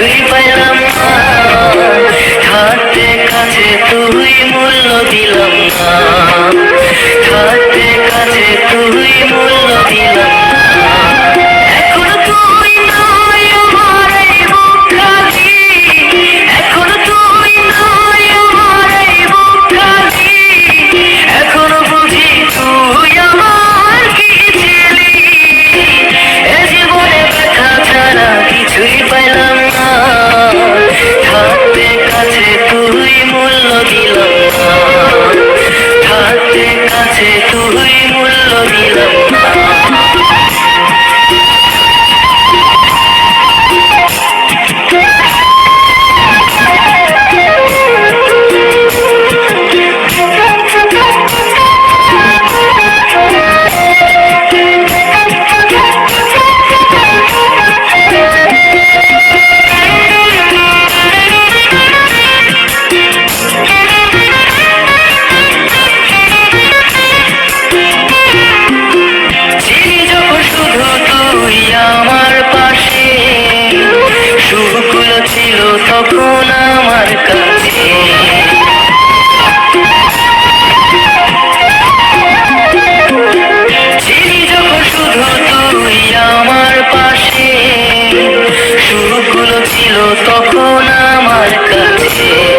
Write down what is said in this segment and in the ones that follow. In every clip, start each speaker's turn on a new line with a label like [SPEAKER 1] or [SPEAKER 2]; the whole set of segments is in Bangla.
[SPEAKER 1] তুই পেলাম না থাকতে কাছে তুই মূল্য দিলাম না। কাছে তুই মূল্য দিলাম কাছে তুই মূল্য দিল থাকতে কাছে তুই মূল্য দিল ছিল তখন আমার কাছে।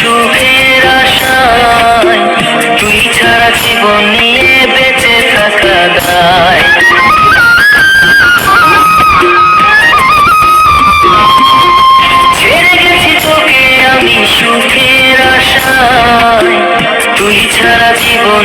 [SPEAKER 1] সুখের আশায়, তুই ছাড়া জীবন নিয়ে বেঁচে থাকা দায় ছেড়ে গেছি তোকে আমি সুখের আশায়, তুই ছাড়া জীবন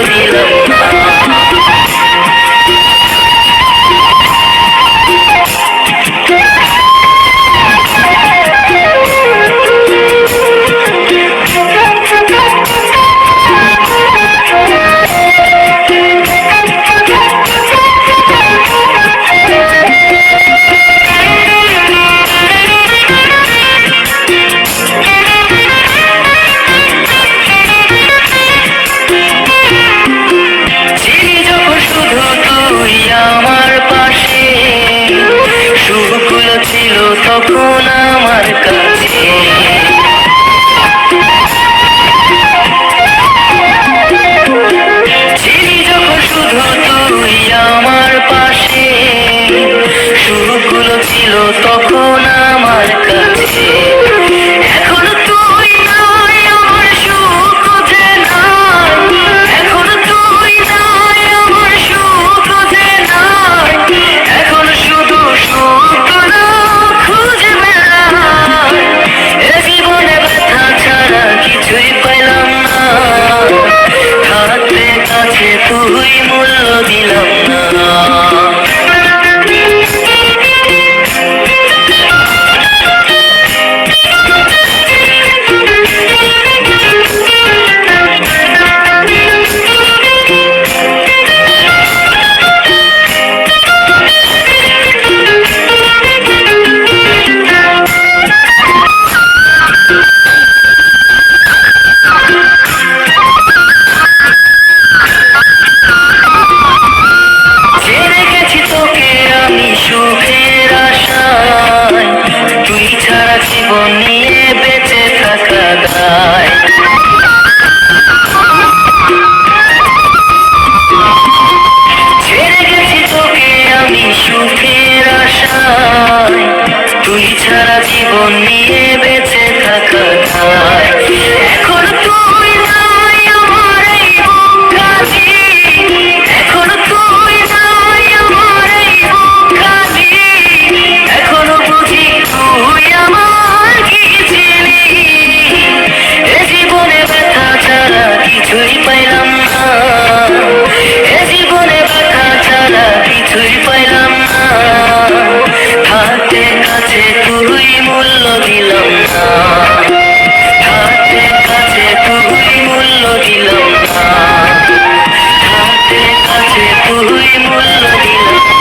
[SPEAKER 1] Thank you. যখন আমার কাছে। আমার পাশে সুরগুলো ছিল তখন আমার কাছে। জীবন নিয়ে বেঁচে থাকা আমি তুই ছাড়া জীবন নিয়ে বেঁচে হাতে কাছে তুই মূল্য দিলাম না। কাছে তুই মূল্য দিলাম না। কাছে তুই মূল্য দিলাম